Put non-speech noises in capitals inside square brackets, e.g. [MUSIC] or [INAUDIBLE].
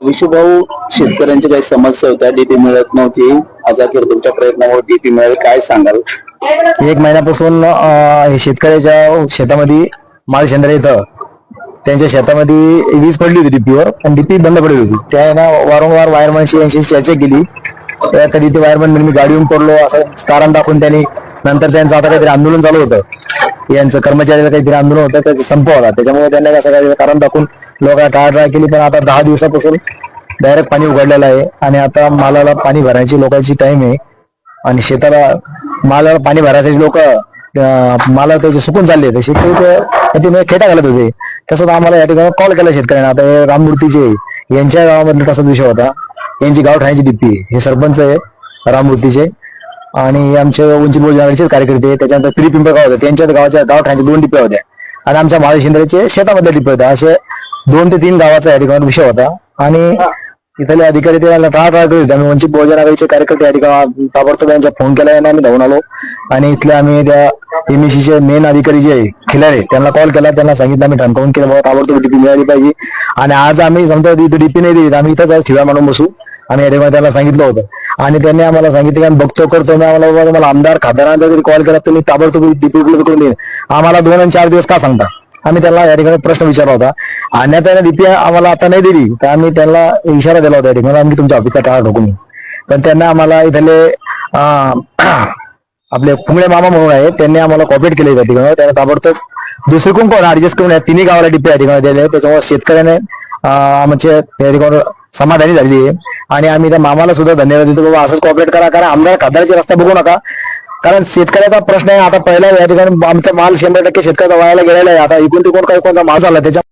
विशुभाऊ शेतकऱ्यांची काही समस्या होत्या डीपी मिळत नव्हती. आज अखेर तुमच्या प्रयत्नामुळे डीपी मिळेल काय सांगाल? एक महिन्यापासून अं, शेतकऱ्याच्या शेतामध्ये माळशेंद्र इथं. त्यांच्या शेतामध्ये वीज पडली होती डीपीवर पण डीपी बंद पडली होती. त्या वारंवार वायरमनशी यांची चर्चा केली. त्या कधी ते वायरमन मी गाडी येऊन पडलो असं कारण दाखवून त्यांनी नंतर त्यांचं आता काहीतरी आंदोलन चालू होतं. यांचं कर्मचाऱ्याचं काहीतरी आंदोलन होतं त्याचा संप होता त्याच्यामुळे त्यांना काय काही कारण दाखवून लोकांना टाळाटाळ केली. पण आता दहा दिवसापासून डायरेक्ट पाणी उघडलेलं आहे आणि आता मालाला पाणी भरायची लोकांची टाइम आहे. आणि शेताला मालाला पाणी भरायसाठी लोक माला त्याचे सुकून चालले होते. शेतकरी म्हणजे खेटा घालत होते. तसंच आम्हाला या ठिकाणी कॉल केला शेतकऱ्यांना. आता हे राममूर्तीचे यांच्या गावामधला तसाच विषय होता. यांची गाव ठाण्याची डिप्पी आहे. हे सरपंच आहे राममूर्तीचे. आणि आमचे वंचित बहुजन आघाडीचेच कार्यकर्ते. त्याच्यानंतर त्रि पिंपळगाव होते. त्यांच्या गावाच्या गाव ठाण्याच्या दोन डिप्या होत्या. आणि आमच्या महाशिंद्रेचे शेतामधल्या डिप्या होत्या असे दोन ते तीन गावाचा या ठिकाणी विषय होता. आणि इथले अधिकारी ते टाळाटाळ करीत होते. आम्ही वंचित बहुजन आघाडीचे कार्यकर्ते या ठिकाणी ताबडतोब यांचा फोन केला आणि आम्ही धावून आलो. आणि इथले आम्ही त्या एमएससी चे मेन अधिकारी जे खिलारे त्यांना कॉल केला. त्यांना सांगितलं आम्ही ठणकावून केलं. बाबा ताबडतोब डीपी मिळाली पाहिजे. आणि आज आम्ही समजा इथे डीपी नाही दिली आम्ही इथंच आज मांडून बसू. आम्ही या ठिकाणी त्यांना सांगितलं होतं. आणि त्यांनी आम्हाला सांगितलं की आम्ही बघतो करतो. मी आम्हाला बाबा तुम्हाला आमदार खासदारांचा जरी कॉल केला तुम्ही ताबडतोब डीपी उपलब्ध करून देईन. आम्हाला दोन आणि चार दिवस का सांगता? आम्ही त्यांना या ठिकाणी प्रश्न विचारला होता. आणि त्याने डीपी आम्हाला आता नाही दिली. तर आम्ही त्यांना इशारा दिला होता या ठिकाणी. आम्ही तुमच्या ऑफिसला टाळा ठोकून पण त्यांना आम्हाला इथले [CLEARS THROAT] आपले फुंगळे मामा म्हणून आहे त्यांनी आम्हाला कॉपरेट केले त्या ठिकाणी. त्यांना ताबडतोब दुसरी कोण? कोण ऍडजस्ट करून या तिन्ही गावाला डिपे या ठिकाणी दिले त्याच्यामुळे शेतकऱ्याने म्हणजे आमचे ठिकाणी समाधानी झालेली आहे. आणि आम्ही त्या मामाला सुद्धा धन्यवाद देतो बाबा असंच कॉपरेट करा कारण आमदार खासदाराचे रस्ता बघू नका. कारण शेतकऱ्याचा प्रश्न आहे आता पहिला या ठिकाणी आमचा माल शंभर टक्के शेतकऱ्याचा वायाला गेलेला आहे. आता इकून तिकून काही कोणता माल झाला त्याच्या